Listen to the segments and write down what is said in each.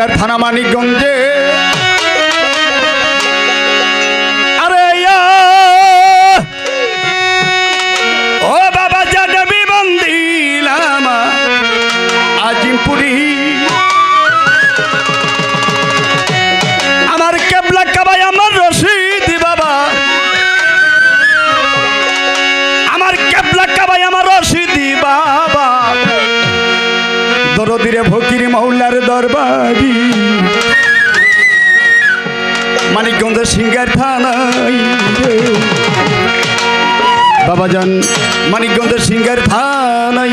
Singer থানা মানিকগঞ্জে singer থানায়। বাবাজান মানিকগঞ্জের সিঙ্গার থানাই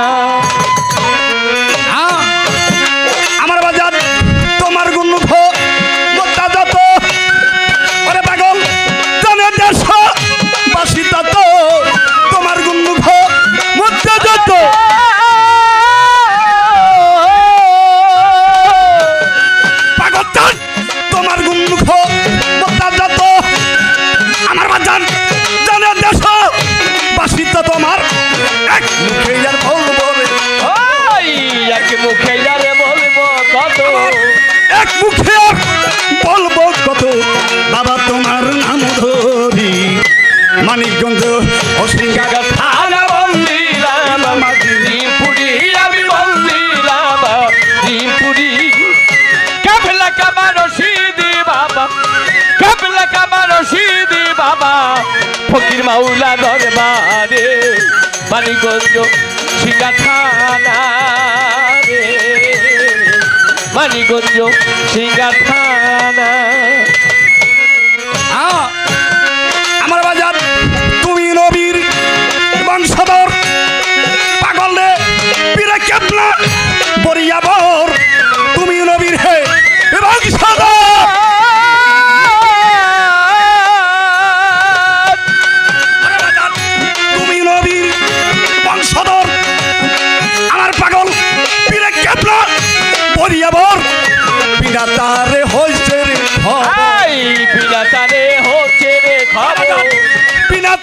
মাওলা দরবারে মানিগঞ্জ শিকা থানা রে। মানিগঞ্জ শিকা থানা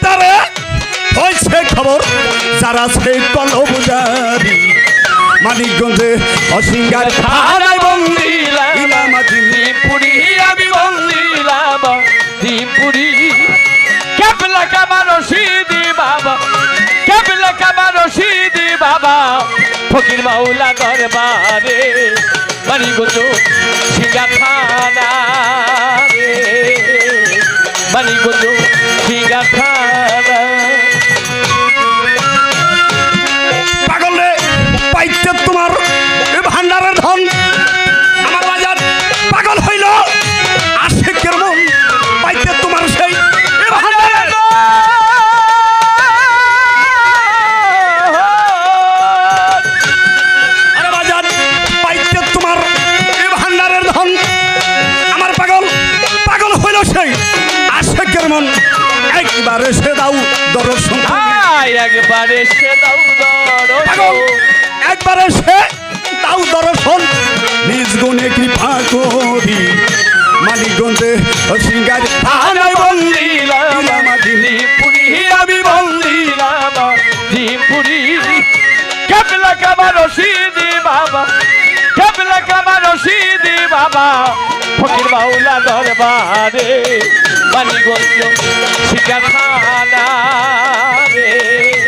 তারে হয়েছে খবর, যারা সে কলম মানিকগঞ্জে অসিঙ্গার থানায় বন্দি ডিমপুরি আমি বন্দিলাম ডিমপুরি কেবলা কামার সিদি বাবা, কেবলা কামার সিদি বাবা, ফকির মাওলা দরবারে মানিগঞ্জ সিঙ্গা থানা রে সে দাও একবারে সে দাও দর্শন। নিজ গুণে কৃপা করি। মানিকগঞ্জে সিঙ্গার থানায় বন্দি। ইলামাদিনী পুরি আমি বন্দিলাম। ডিমপুরি কেবলা কাবার রশিদি বাবা। কেবলা কাবার রশিদি বাবা। ফকির বাউলা দরবারে মানিগঞ্জ শিকার থানা রে।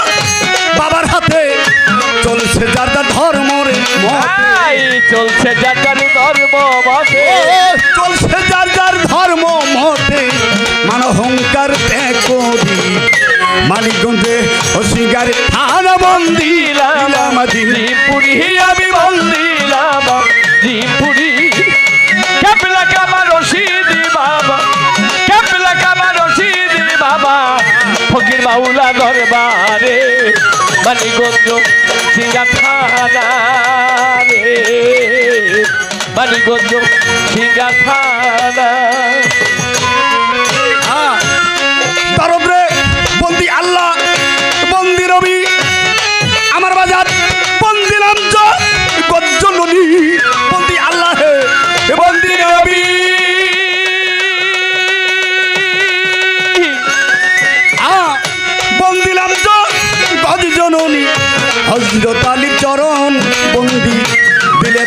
চলছে যার যার ধর্ম মতে। চলছে যার যার ধর্ম মতে। মান অহংকার ত্যাগ করি। মানিকগঞ্জে অস্বীকার থানা বন্দি। দিলাম আজ পুরি আমি বন্দিলাম পুরি কেপলা কামা রশিদি বাবা কেপলা কামা রশিদি বাবা ফকির বাউলা দরবারে মানিগঞ্জ সিঙ্গা থানা রে। মানিগঞ্জ সিঙ্গা থানা। হ্যাঁ, বন্দি আল্লাহ বন্দি রবি। আমার বাজার বন্দি লামজ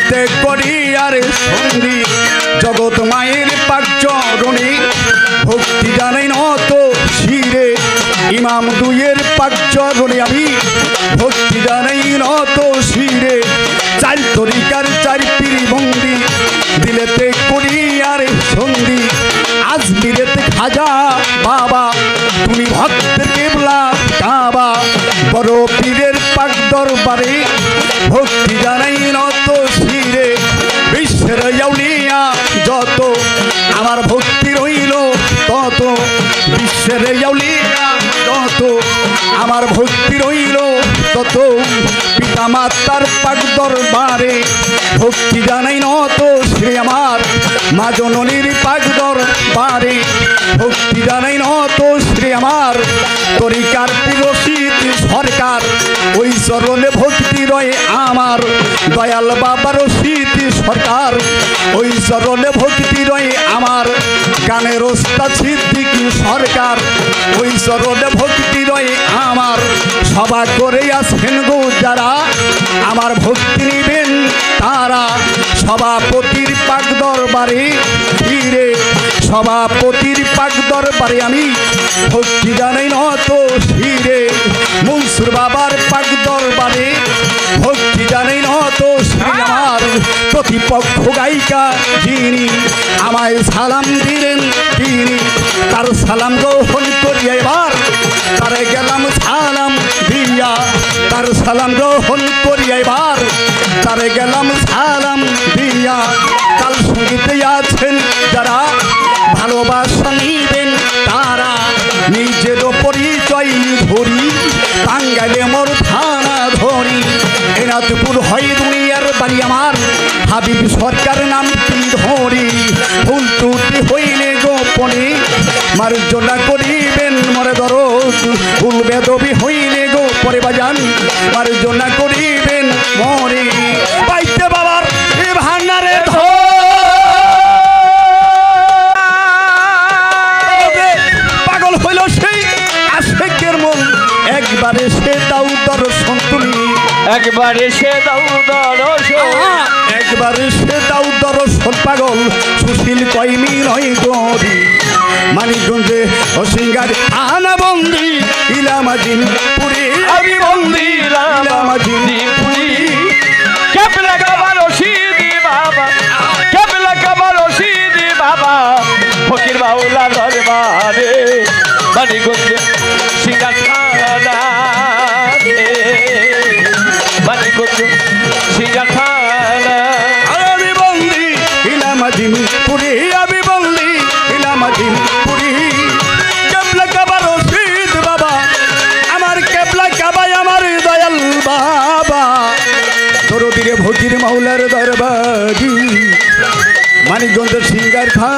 দিলেতে করি আর সন্ধি। জগৎ মায়ের পাক চরণে ভক্তি জানাই নত শিরে। ইমাম দুইয়ের পাক চরণে আমি ভক্তি জানাই নত শিরে। চার তরিকার চার পিড়ি বন্দি, দিলেতে করি আর সন্ধি। আজমিরেতে খাজা বাবা, তুমি ভক্তের কেবলা কাবা। বড় পীরের পাক দরবারে পাক দরবারে, ভক্তি জানাই নত শ্রী আমার মা জননীর পাক দরবারে। ভক্তি জানাই নত শ্রী আমার তরিকার রশিদ সরকার। ওই চরণে ভক্তি রয়ে আমার দয়াল বাবার রশিদ সরকার। ওই চরণে ভক্তি রয়ে আমার গানের ওস্তাদ সিদ্দিক সরকার। ওই চরণে ভক্তি রয়ে আমার সভা করে আসেন গো যারা আমার ভক্তি নিবেন তারা সভাপতির পাক দরবারে। ফিরে সভাপতির পাক দরবারে আমি ভক্তি জানাই নত শিরে মনসুর বাবার পাক দরবারে ভক্তি জানাই নত আমার প্রতিপক্ষ গায়িকা যিনি আমায় সালাম দিলেন, তিনি তার সালাম গ্রহণ করি এবার তারে গেলাম সালাম দিয়া কাল সঙ্গীতে আছেন যারা ভালোবাসা নিবেন তারা। নিজের পরিচয় ধরি, টাঙ্গাইলে মোর থানা ধরি। এনাদপুর হয় দুনিয়ার বাড়ি আমার, হাবিব সরকার নাম কি ধরি। ভুল ত্রুটি হইলে গোপনে মার্জনা করিবেন মরে দরদ। ভুল বেদবি হইলে গো গোপরে বাজান, মার্জনা করিবেন মরে। একবারে সে দাও দর্শন। একবারে সে দাউ দর্শন পাগল। সুশীল কইমি নয় গরি। মানিকগঞ্জে অসিঙ্গার আনা বন্দি ইলামাজিন পুরী। আমি বন্দিলাম ইলামাজিন পুরি। কেপলা কামা রশিদি বাবা কেপলা কামা রশিদি বাবা ফকির বাউলা দরবারে। মানিগঞ্জ মাওলার দরবারি। মানিকগঞ্জ সিঙ্গার থানায়